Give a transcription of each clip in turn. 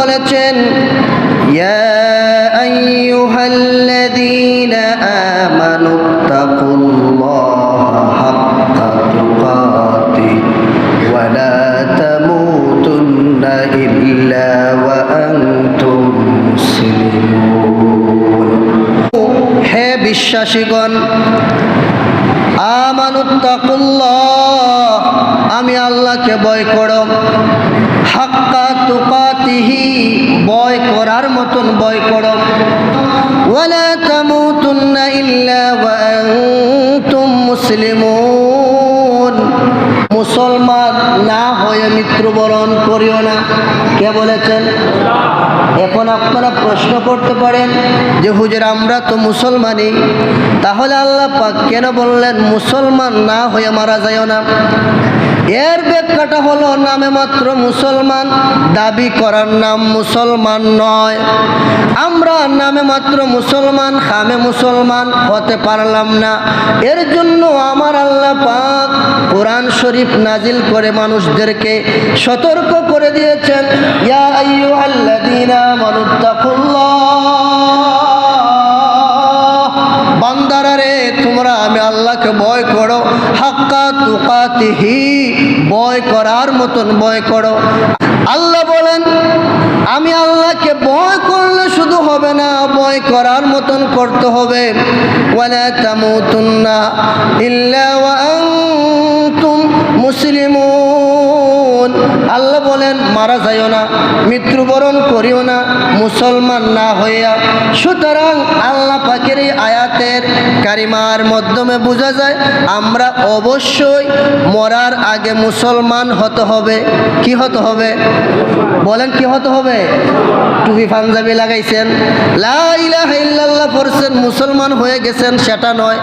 বলেছেন ইয়া আইয়ুহাল্লাযীনা আমানু তাকুল্লাহা হাক্কা তুকাতি ওয়া লা তামুতুন্না ইল্লা ওয়া আনতুম মুসলিমুন হে বিশ্বাসীগণ আমি আল্লাহকে ভয় করো। হাক্কা তুকাতিহি, ভয় করার মতন ভয় করো। মুসলমান না হয়ে মৃত্যুবরণ করিও না। কে বলেছেন? এখন আপনারা প্রশ্ন করতে পারেন যে, হুজুর, আমরা তো মুসলমানই। তাহলে আল্লাহ পাক কেন বললেন, মুসলমান না হয়ে মারা যায় না? এর ব্যাখ্যাটা হলো, নামে মাত্র মুসলমান, দাবি করার নাম মুসলমান নয়। আমরা নামে মাত্র মুসলমান, খামে মুসলমান হতে পারলাম না। এর জন্য আমার আল্লাহ পাক কোরআন শরীফ নাজিল করে মানুষদেরকে সতর্ক করে দিয়েছেন। ইয়া আইয়ুহাল্লাযীনা মানুত্তাকুল্লাহ বান্দারা রে, তোমরা আমি আল্লাহকে ভয় করো। হাক্কা তুকাতিহি করার মতন করো। আল্লাহ বলেন, আমি আল্লাহকে ভয় করলে শুধু হবে না, ভয় করার মতন করতে হবে। ইল্লা মুসলিমুন। বলেন মারা যাইও না মৃত্যুবরণ করিও না। মুসলমান না হইয়া, সুতরাং আল্লাহ পাকের এই আয়াতের কারিমার মাধ্যমে বোঝা যায়, আমরা অবশ্যই মরার আগে মুসলমান হতে হবে। কি হতে হবে? বলেন কি হতে হবে? টুপি, পাঞ্জাবি লাগাইছেন। লা ইলাহা ইল্লাল্লাহ পড়ছেন, মুসলমান হয়ে গেছেন, সেটা নয়।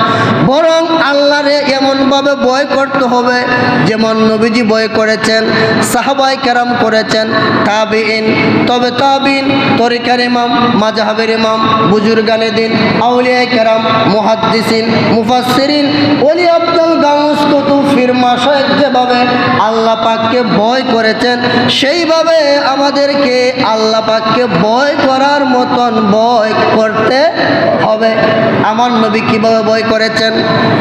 বরং আল্লাহরে এমনভাবে বয় করতে হবে, যেমন নবীজি ভয় করেছেন, সাহাবাই কেরাম করেছেন তাবিন তবে তাবিন তরিকার ইমাম মাজাহাবের ইমাম বুজুর্গানে দিন আউলিয়াই কেরাম মুহাদ্দিসিন, মুফাসসিরিন, ওলি আব্দুল গাউস কুতুব ফির মাশায়েখ যেভাবে আল্লাহ পাককে ভয় করেছেন, সেইভাবে আমাদেরকে আল্লাহ পাককে ভয় করার মতন ভয় করতে হবে। আমার নবী কীভাবে ভয় করেছেন?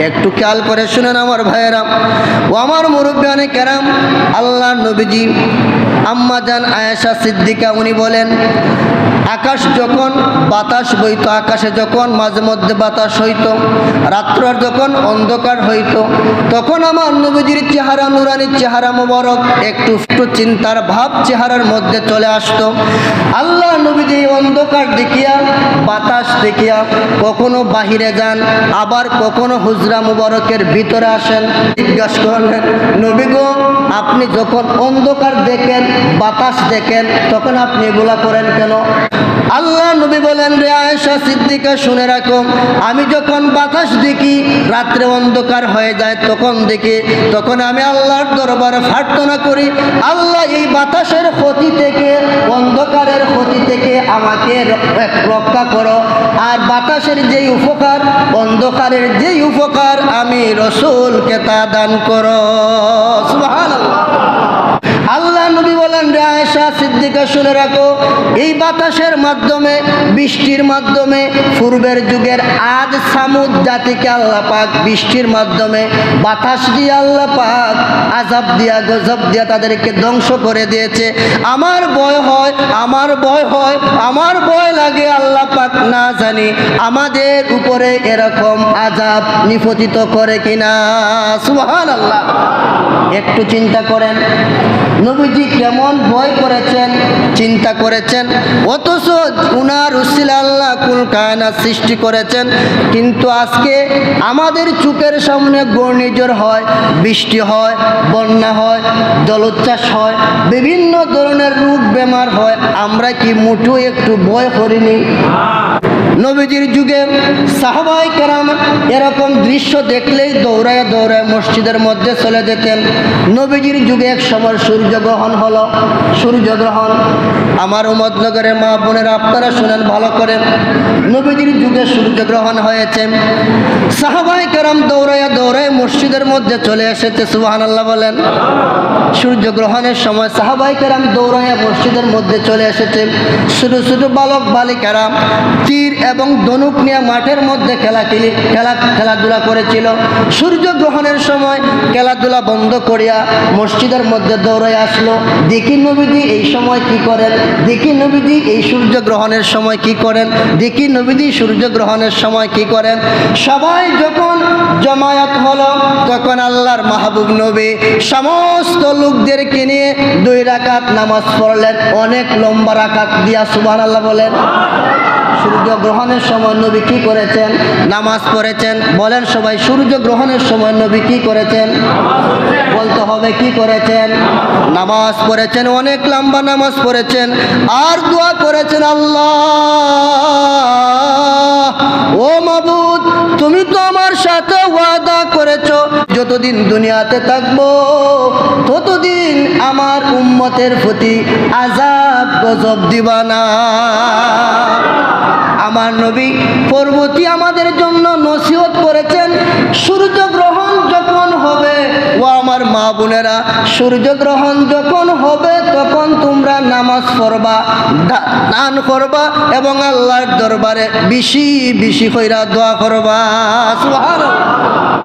একটু খেয়াল করে শুনেন আমার ভাইয়েরা। ও আমার মুরব্বানে কেরাম আল্লাহ নবীজি আম্মা জান আয়েশা সিদ্দিকা, উনি বলেন, আকাশ যখন বাতাস বইতো, আকাশে যখন মাঝে মধ্যে বাতাস হইতো, রাত্রার যখন অন্ধকার হইতো, তখন আমার নবীজির চেহারা, নুরানির চেহারা মোবারক, একটু একটু চিন্তার ভাব চেহারার মধ্যে চলে আসতো। আল্লাহ নবীজি অন্ধকার দেখিয়া, বাতাস দেখিয়া কখনো বাহিরে যান, আবার কখনো হুজরা মুবারকের ভিতরে আসেন। জিজ্ঞাসা করলেন, নবী গো, আপনি যখন অন্ধকার দেখেন বাতাস দেখেন, তখন আপনি এগুলা করেন কেন? আল্লাহ নবী বলেন, রে আয়েশা সিদ্দিকা, শুনে রাখো, আমি যখন বাতাস দেখি, রাত্রে অন্ধকার হয়ে যায় তখন দেখি, তখন আমি আল্লাহর দরবারে প্রার্থনা করি, আল্লাহ এই বাতাসের ক্ষতি থেকে, অন্ধকারের ক্ষতি থেকে আমাকে রক্ষা করো। আর বাতাসের যেই উপকার, অন্ধকারের যেই উপকার, আমি রসুলকে তা দান করো। সুবহানাল্লাহ আল্লাহ নবী বলেন রে আয়েশা সিদ্দিকা শুনে রাখো, এই বাতাসের মাধ্যমে, বৃষ্টির মাধ্যমে, পূর্বের যুগের আজ সামুদ জাতিকে পাক বৃষ্টির মাধ্যমে বাতাস দিয়ে আল্লাহ পাক আজাব দিয়া, গজব দিয়া তাদেরকে ধ্বংস করে দিয়েছে। আমার ভয় হয়, আমার ভয় হয়, আমার ভয় লাগে আল্লাহ পাক না জানি আমাদের উপরে এরকম আজাব নিপতিত করে কিনা। সুবহান আল্লাহ একটু চিন্তা করেন, নবীজি কেমন ভয় করেছেন, চিন্তা করেছেন। অথচ উনার উসিল আল্লাহ কুল কায়নাত সৃষ্টি করেছেন। কিন্তু আজকে আমাদের চোখের সামনে ঘূর্ণিঝড় হয়, বৃষ্টি হয়, বন্যা হয়, জলোচ্ছ্বাস হয়, বিভিন্ন ধরনের রোগ বেমার হয়। আমরা কি মুঠো একটু ভয় করিনি? নবীজির যুগে সাহাবাই কেরাম এরকম দৃশ্য দেখলেই দৌড়ায় দৌড়ায় মসজিদের মধ্যে চলে যেতেন। নবীজির যুগে এক সময় সূর্যগ্রহণ হলো। সূর্যগ্রহণ আমার উমদনগরের মা বোনের আপনারা শুনেন, ভালো করে নবীজির যুগে সূর্যগ্রহণ হয়েছে। সাহাবাই কেরাম দৌড়ায় দৌড়ায় মসজিদের মধ্যে চলে এসেছে সুবাহান আল্লাহ বলেন সূর্যগ্রহণের সময় সাহাবাই কেরাম দৌড়াইয়া মসজিদের মধ্যে চলে এসেছে। ছোটো ছোটো বালক বালিকারা তীর এবং ধনুক নিয়ে মাঠের মধ্যে খেলা খেলি খেলা খেলাধুলা করেছিল। সূর্যগ্রহণের সময় খেলাধুলা বন্ধ করিয়া মসজিদের মধ্যে দৌড়াই আসলো। দেখি নবীজি এই সময় কি করেন? দেখি নবীজি এই সূর্য গ্রহণের সময় কি করেন? দেখি নবীজি সূর্যগ্রহণের সময় কি করেন? সবাই যখন জমায়েত হলো, তখন আল্লাহর মাহবুব নবী সমস্ত লোকদেরকে নিয়ে দুই রাকাত নামাজ পড়লেন। অনেক লম্বা রাকাত দিয়া সুবহানাল্লাহ বলেন। সূর্য গ্রহণের সময় নবী কি করেছেন? নামাজ পড়েছেন। বলেন সবাই সূর্য গ্রহণের সময় নবী কি করেছেন? বলতে হবে, কি করেছেন? নামাজ পড়েছেন, অনেক লম্বা নামাজ পড়েছেন। আর দোয়া করেছেন, আল্লাহ! ও মাবুদ, তুমি তো আমার সাথে ওয়াদা করেছ। যতদিন দুনিয়াতে থাকব, ততদিন আমার উম্মতের প্রতি আজাব গজব দিবা না। আমার নবী পর্বতী আমাদের জন্য নসিহত করেছেন সূর্য গ্রহণ যখন হবে, ও আমার মা বোনেরা সূর্য গ্রহণ যখন হবে, তখন তোমরা নামাজ পড়বা দান করবা এবং আল্লাহর দরবারে বেশি বেশি কইরা দোয়া করবা।